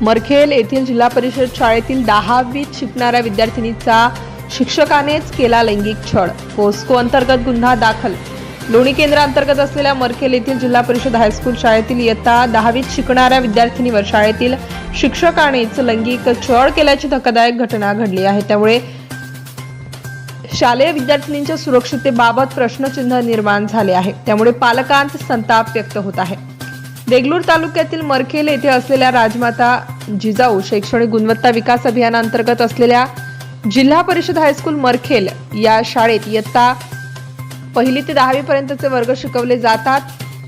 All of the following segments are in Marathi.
मरखेल येथील जिल्हा परिषद शाळेतील दहावीत शिकणाऱ्या विद्यार्थिनीचा शिक्षकानेच केला लैंगिक छळ. पोस्को अंतर्गत गुन्हा दाखल. लोणी केंद्रांतर्गत असलेल्या मरखेल येथील जिल्हा परिषद हायस्कूल शाळेतील इयत्ता दहावीत शिकणाऱ्या विद्यार्थिनीवर शाळेतील शिक्षकानेच लैंगिक छळ केल्याची धक्कादायक घटना घडली आहे. त्यामुळे शालेय विद्यार्थिनींच्या सुरक्षिततेबाबत प्रश्नचिन्ह निर्माण झाले आहे. त्यामुळे पालकांत संताप व्यक्त होत आहे. देगलूर तालुक्यातील मरखेल येथे असलेल्या राजमाता जिजाऊ शैक्षणिक गुणवत्ता विकास अभियानांतर्गत असलेल्या जिल्हा परिषद हायस्कूल मरखेल या शाळेत इयत्ता पहिली ते दहावी पर्यंतचे वर्ग शिकवले जातात.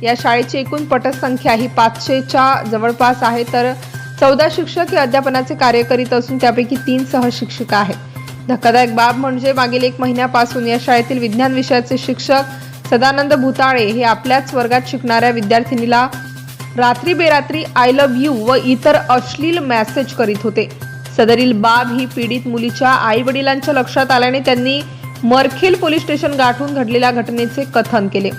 या शाळेची एकूण पटसंख्या ही पाचशेच्या जवळपास आहे. तर चौदा शिक्षक हे अध्यापनाचे कार्य करीत असून त्यापैकी तीन सहशिक्षिका आहेत. धक्कादायक बाब म्हणजे मागील एक महिन्यापासून या शाळेतील विज्ञान विषयाचे शिक्षक सदानंद भुताळे हे आपल्याच वर्गात शिकणाऱ्या विद्यार्थिनीला रात्री बेरात्री आय लव्ह यू व इतर अश्लील मेसेज करीत होते. सदरील बाब ही पीडित मुलीच्या आई वडिलांच्या लक्षात आल्याने त्यांनी मरखेल पोलीस स्टेशन गाठून घडलेल्या घटनेचे कथन केले.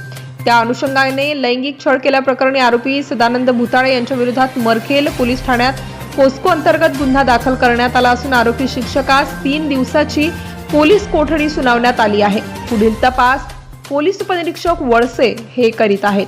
त्या अनुषंगाने लैंगिक छळ केल्याप्रकरणी आरोपी सदानंद भुताळे यांच्या विरोधात मरखेल पोलीस ठाण्यात पोस्को अंतर्गत गुन्हा दाखल करण्यात आला असून आरोपी शिक्षकास तीन दिवसाची पोलीस कोठडी सुनावण्यात आली आहे. पुढील तपास पोलीस उपनिरीक्षक वळसे हे करीत आहेत.